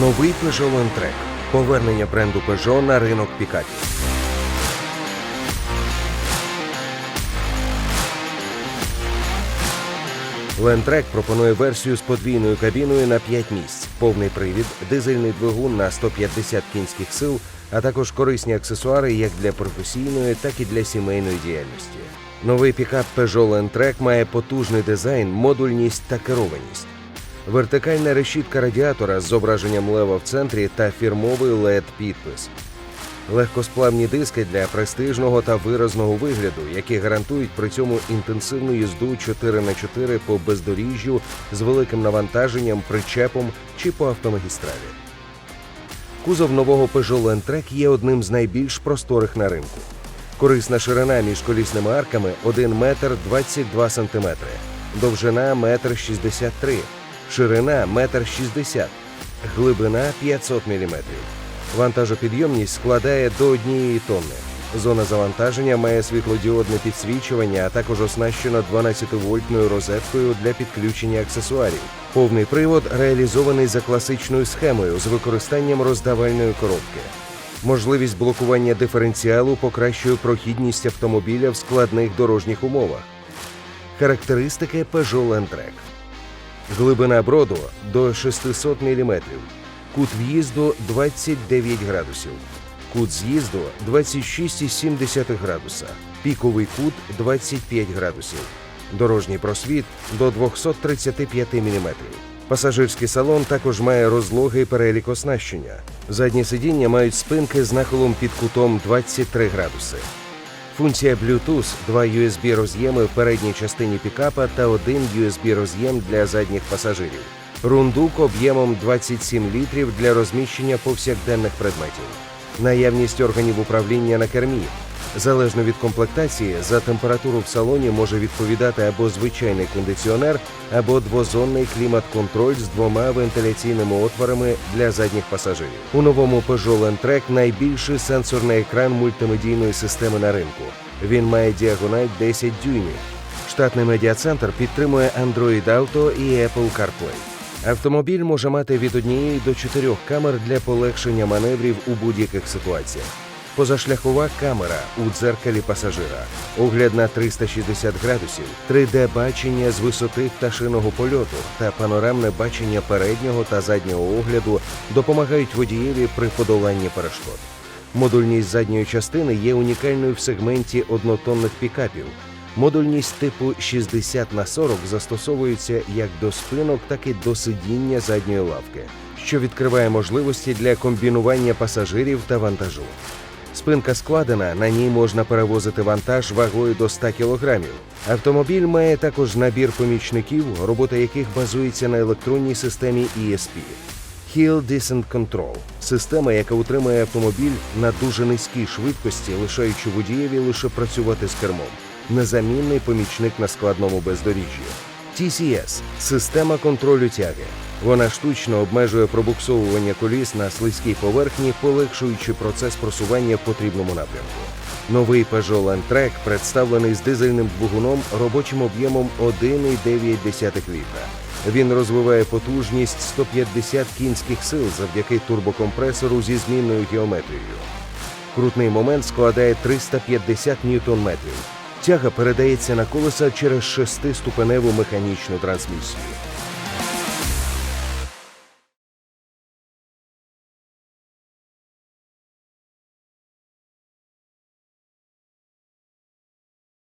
Новий Peugeot Landtrek. Повернення бренду Peugeot на ринок пікапів. Landtrek пропонує версію з подвійною кабіною на 5 місць, повний привід, дизельний двигун на 150 кінських сил, а також корисні аксесуари як для професійної, так і для сімейної діяльності. Новий пікап Peugeot Landtrek має потужний дизайн, модульність та керованість. Вертикальна решітка радіатора з зображенням лева в центрі та фірмовий led підпис. Легкосплавні диски для престижного та виразного вигляду, які гарантують при цьому інтенсивну їзду 4х4 по бездоріжжю з великим навантаженням, причепом чи по автомагістралі. Кузов нового Peugeot Landtrek є одним з найбільш просторих на ринку. Корисна ширина між колісними арками 1 метр 22 сантиметри, довжина 1 63 ширина 1 60 глибина 500 мм. Вантажопідйомність складає до однієї тонни. Зона завантаження має світлодіодне підсвічування, а також оснащена 12-вольтною розеткою для підключення аксесуарів. Повний привод реалізований за класичною схемою з використанням роздавальної коробки. Можливість блокування диференціалу покращує прохідність автомобіля в складних дорожніх умовах. Характеристики Peugeot Landtrek. Глибина броду до 600 мм. Кут в'їзду 29 градусів. Кут з'їзду 26,7 градуса. Піковий кут 25 градусів. Дорожній просвіт до 235 мм. Пасажирський салон також має розлогий перелік оснащення. Задні сидіння мають спинки з нахилом під кутом 23 градуси. Функція Bluetooth, два USB роз'єми в передній частині пікапа та один USB роз'єм для задніх пасажирів. Рундук об'ємом 27 літрів для розміщення повсякденних предметів. Наявність органів управління на кермі. Залежно від комплектації, за температуру в салоні може відповідати або звичайний кондиціонер, або двозонний клімат-контроль з двома вентиляційними отворами для задніх пасажирів. У новому Peugeot Landtrek найбільший сенсорний екран мультимедійної системи на ринку. Він має діагональ 10 дюймів. Штатний медіацентр підтримує Android Auto і Apple CarPlay. Автомобіль може мати від однієї до чотирьох камер для полегшення маневрів у будь-яких ситуаціях. Позашляхова камера у дзеркалі пасажира, огляд на 360 градусів, 3D-бачення з висоти пташиного польоту та панорамне бачення переднього та заднього огляду допомагають водієві при подоланні перешкод. Модульність задньої частини є унікальною в сегменті однотонних пікапів. Модульність типу 60 на 40 застосовується як до спинок, так і до сидіння задньої лавки, що відкриває можливості для комбінування пасажирів та вантажу. Спинка складена, на ній можна перевозити вантаж вагою до 100 кг. Автомобіль має також набір помічників, робота яких базується на електронній системі ESP. Hill Descent Control – система, яка утримує автомобіль на дуже низькій швидкості, лишаючи водієві лише працювати з кермом. Незамінний помічник на складному бездоріжжі. TCS – система контролю тяги. Вона штучно обмежує пробуксовування коліс на слизькій поверхні, полегшуючи процес просування в потрібному напрямку. Новий Peugeot Landtrek представлений з дизельним двигуном робочим об'ємом 1,9 літра. Він розвиває потужність 150 кінських сил завдяки турбокомпресору зі змінною геометрією. Крутний момент складає 350 ньютон-метрів. Тяга передається на колеса через шестиступеневу механічну трансмісію.